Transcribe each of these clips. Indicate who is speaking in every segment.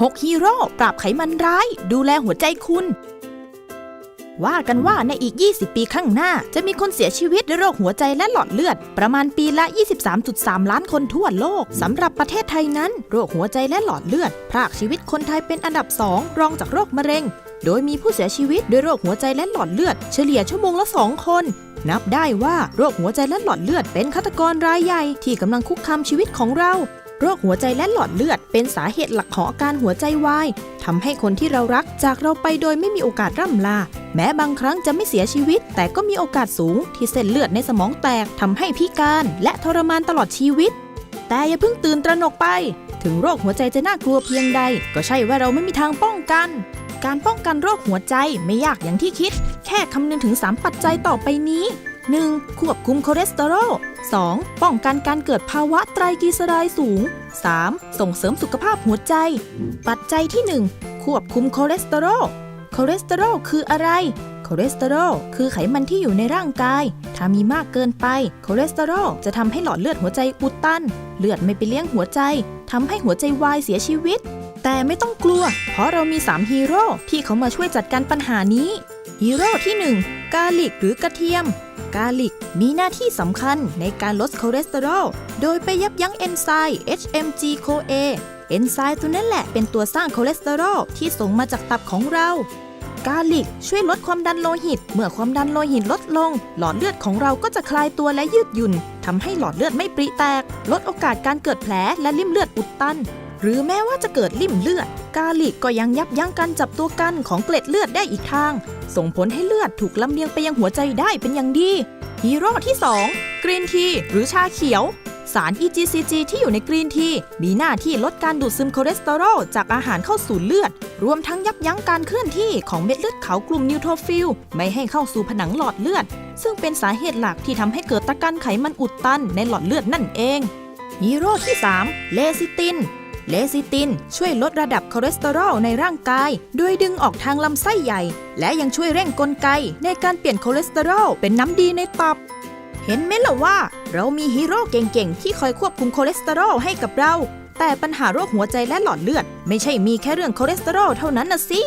Speaker 1: 6 ฮีโร่ปราบไขมันร้าย ดูแลหัวใจคุณ ว่ากันว่าในอีก 20 ปีข้างหน้า จะมีคนเสียชีวิตด้วยโรคหัวใจและหลอดเลือด ประมาณปีละ 23.3 ล้านคนทั่วโลก สำหรับประเทศไทยนั้น โรคหัวใจและหลอดเลือด พรากชีวิตคนไทยเป็นอันดับ 2 รองจากโรคมะเร็ง โดยมีผู้เสียชีวิตด้วยโรคหัวใจและหลอดเลือด เฉลี่ยชั่วโมงละ 2 คนนับได้ว่าโรคหัวใจและหลอดเลือดเป็นฆาตกรรายใหญ่ที่กำลังคุกคามชีวิตของเรา โรคหัวใจและหลอดเลือด เป็นสาเหตุหลักของอาการหัวใจวายทำให้คนที่เรารักจากเราไปโดยไม่มีโอกาสร่ำลา แม้บางครั้งจะไม่เสียชีวิต แต่ก็มีโอกาสสูง ที่เส้นเลือดในสมองแตกทำให้พิการ และทรมานตลอดชีวิต แต่อย่าเพิ่งตื่นตระหนกไป ถึงโรคหัวใจจะน่ากลัวเพียงใด ก็ใช่ว่าเราไม่มีทางป้องกัน การป้องกันโรคหัวใจไม่ยากอย่างที่คิด แค่คำนึงถึง 3 ปัจจัยต่อไปนี้ 1. ควบคุมคอเลสเตอรอล 2. ป้องกันการเกิดภาวะไตรกลีเซอไรด์สูง 3. ส่งเสริมสุขภาพหัวใจ ปัจจัยที่ 1 ควบคุมคอเลสเตอรอล คอเลสเตอรอลคืออะไร คอเลสเตอรอลคือไขมันที่อยู่ในร่างกาย ถ้ามีมากเกินไป คอเลสเตอรอลจะทำให้หลอดเลือดหัวใจอุดตัน เลือดไม่ไปเลี้ยงหัวใจทำให้หัวใจวายเสียชีวิต แต่ไม่ต้องกลัว เพราะเรามี3ฮีโร่ที่เขามาช่วยจัดการปัญหานี้ ฮีโร่ที่ 1 กาลิกหรือกระเทียม กาลิกมีหน้าที่สำคัญในการลดคอเลสเตอรอล โดยไปยับยั้งเอนไซม์ HMG-CoA เอนไซม์ตัวนั้นแหละเป็นตัวสร้างคอเลสเตอรอลที่ส่งมาจากตับของเรา กาลิกช่วยลดความดันโลหิต เมื่อความดันโลหิตลดลง หลอดเลือดของเราก็จะคลายตัวและยืดหยุ่นทำให้หลอดเลือดไม่ปริแตก ลดโอกาสการเกิดแผลและริ่มเลือดอุดตัน หรือแม้ว่าจะเกิดริ่มเลือด กาลิกก็ยังยับยั้งการจับตัวกันของเกล็ดเลือดได้อีกทาง ส่งผลให้เลือดถูกลำเลียงไปยังหัวใจได้เป็นอย่างดี ฮีโร่ที่ 2 กรีนที หรือชาเขียว สาร EGCG ที่อยู่ในกรีนที มีหน้าที่ลดการดูดซึมคอเลสเตอรอลจากอาหารเข้าสู่เลือด รวมทั้งยับยั้งการเคลื่อนที่ของเม็ดเลือดขาวกลุ่มนิวโทรฟิลไม่ให้เข้าสู่ผนังหลอดเลือด ซึ่งเป็นสาเหตุหลักที่ทำให้เกิดตะกันไขมันอุดตันในหลอดเลือดนั่นเองฮีโร่ที่ 3 เลซิติน เลซิติน ช่วยลดระดับคอเลสเตอรอลในร่างกายโดยดึงออกทางลำไส้ใหญ่ และยังช่วยเร่งกลไกในการเปลี่ยนคอเลสเตอรอลเป็นน้ำดีในตับ เห็นไหมล่ะว่า เรามีฮีโร่เก่งๆ ที่คอยควบคุมคอเลสเตอรอลให้กับเรา แต่ปัญหาโรคหัวใจและหลอดเลือด ไม่ใช่มีแค่เรื่องคอเลสเตอรอลเท่านั้นนะสิ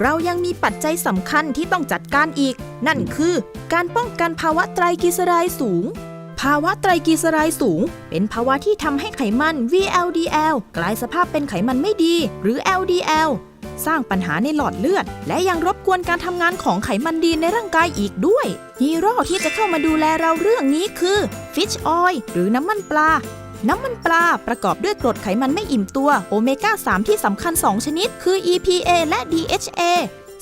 Speaker 1: เรายังมีปัจจัยสำคัญที่ต้องจัดการอีก นั่นคือ การป้องกันภาวะไตรกลีเซอไรด์สูง ภาวะไตรกลีเซอไรด์สูง เป็นภาวะที่ทำให้ไขมัน VLDL กลายสภาพเป็นไขมันไม่ดี หรือ LDL สร้างปัญหาในหลอดเลือด และยังรบกวนการทำงานของไขมันดีในร่างกายอีกด้วยฮีโร่ที่จะเข้ามาดูแลเราเรื่องนี้คือ Fish Oil หรือน้ำมันปลา น้ำมันปลาประกอบด้วยกรดไขมันไม่อิ่มตัวโอเมก้า 3 ที่สำคัญ 2 ชนิด คือ EPA และ DHA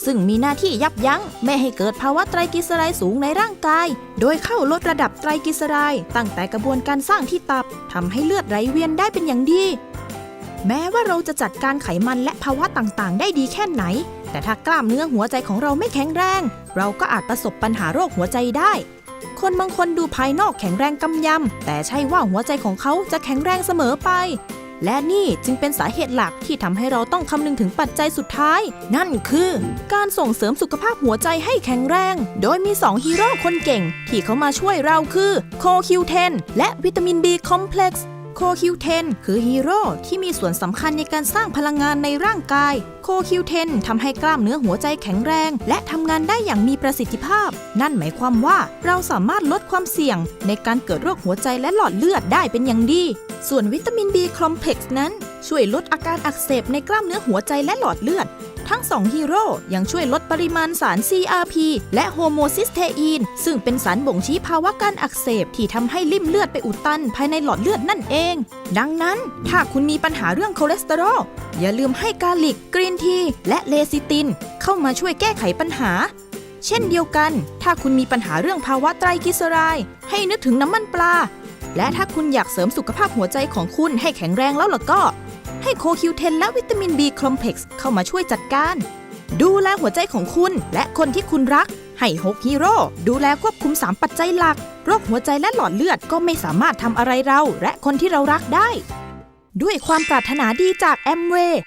Speaker 1: ซึ่งมีหน้าที่ยับยั้งไม่ให้เกิดภาวะไตรกลีเซอไรด์สูงในร่างกาย โดยเข้าลดระดับไตรกลีเซอไรด์ตั้งแต่กระบวนการสร้างที่ตับทำให้เลือดไหลเวียนได้เป็นอย่างดี แม้ว่าเราจะจัดการไขมันและภาวะต่างๆ ได้ดีแค่ไหน แต่ถ้ากล้ามเนื้อหัวใจของเราไม่แข็งแรง เราก็อาจประสบปัญหาโรคหัวใจได้ คนบางคนดูภายนอกแข็งแรงกำยำแต่ใช่ว่าหัวใจของเขาจะแข็งแรงเสมอไป และนี่จึงเป็นสาเหตุหลักที่ทำให้เราต้องคำนึงถึงปัจจัยสุดท้าย นั่นคือ การส่งเสริมสุขภาพหัวใจให้แข็งแรง โดยมี 2 ฮีโร่คนเก่ง ที่เขามาช่วยเราคือโคคิวเทนและวิตามินบีคอมเพล็กซ์ โคคิวเทนคือฮีโร่ที่มีส่วนสำคัญในการสร้างพลังงานในร่างกาย โคคิวเทนทำให้กล้ามเนื้อหัวใจแข็งแรง และทำงานได้อย่างมีประสิทธิภาพ นั่นหมายความว่าเราสามารถลดความเสี่ยง ในการเกิดโรคหัวใจและหลอดเลือดได้เป็นอย่างดี ส่วนวิตามิน B คอมเพล็กซ์นั้น ช่วยลดอาการอักเสบในกล้ามเนื้อหัวใจและหลอดเลือด ทั้งสองฮีโร่ยังช่วยลดปริมาณสาร CRP และโฮโมซิสเทอีน ซึ่งเป็นสารบ่งชี้ภาวะการอักเสบที่ทำให้ลิ่มเลือดไปอุดตันภายในหลอดเลือดนั่นเอง ดังนั้นถ้าคุณมีปัญหาเรื่องคอเลสเตอรอลอย่าลืมให้กาลิก กรีนที และเลซิติน เข้ามาช่วยแก้ไขปัญหา เช่นเดียวกัน ถ้าคุณมีปัญหาเรื่องภาวะไตรกลีเซอไรด์ให้นึกถึงน้ำมันปลา และถ้าคุณอยากเสริมสุขภาพหัวใจของคุณให้แข็งแรงแล้วล่ะก็ ให้โคคิวเทนและวิตามิน B คอมเพล็กซ์เข้ามาช่วยจัดการ ดูแลหัวใจของคุณและคนที่คุณรัก ให้ฮกฮีโร่ดูแลควบคุม 3 ปัจจัยหลัก โรคหัวใจและหลอดเลือดก็ไม่สามารถทำอะไรเรา และคนที่เรารักได้ ด้วยความปรารถนาดีจากแอมเวย์